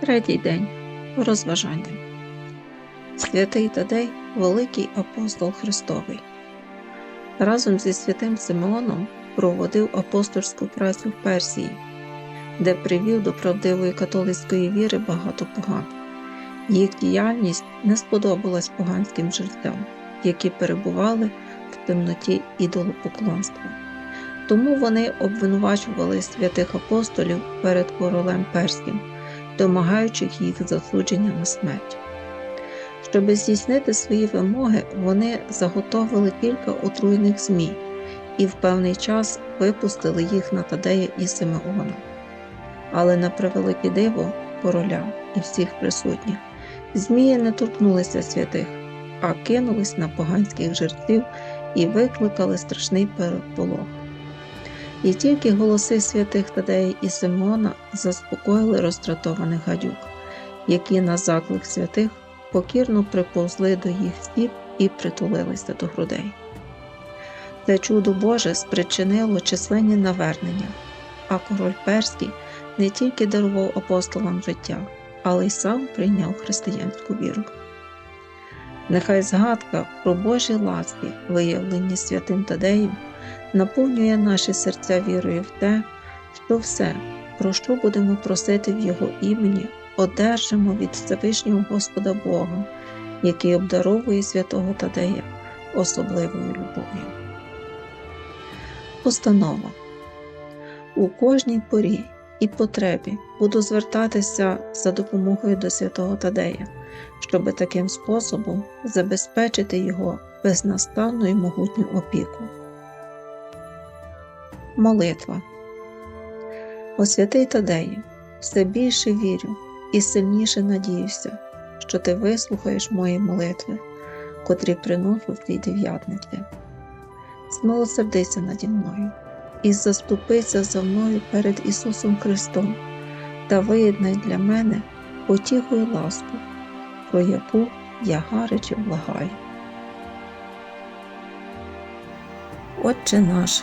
Третій день розважання. Святий Тадей великий апостол Христовий. Разом зі святим Симеоном проводив апостольську працю в Персії, де привів до правдивої католицької віри багато поган. Їх діяльність не сподобалась поганським жильцям, які перебували в темноті ідолопоклонства. Тому вони обвинувачували святих апостолів перед королем Перським, домагаючись їх засудження на смерть. Щоб здійснити свої вимоги, вони заготовили кілька отруйних змій і в певний час випустили їх на Тадея і Симеона. Але на превелике диво короля і всіх присутніх змії не торкнулися святих, а кинулись на поганських жерців і викликали страшний переполох. І тільки голоси святих Тадея і Симеона заспокоїли роздратованих гадюк, які на заклик святих покірно приповзли до їх стіп і притулилися до грудей. Це чудо Боже спричинило численні навернення, а король Перський не тільки дарував апостолам життя, але й сам прийняв християнську віру. Нехай згадка про Божі ласки, виявлені святим Тадеєм, наповнює наші серця вірою в те, що все, про що будемо просити в Його імені, одержимо від Всевишнього Господа Бога, який обдаровує святого Тадея особливою любов'ю. Постанова у кожній порі і потребі буду звертатися за допомогою до святого Тадея, щоб таким способом забезпечити його безнастанну і могутню опіку. Молитва О святий Тадею, все більше вірю і сильніше надіюся, що ти вислухаєш мої молитви, котрі приношу в тій дев'ятниці. Змилосердися наді мною і заступися за мною перед Ісусом Христом та виєднай для мене потіху й ласку, про яку я гаряче благаю. Отче наш,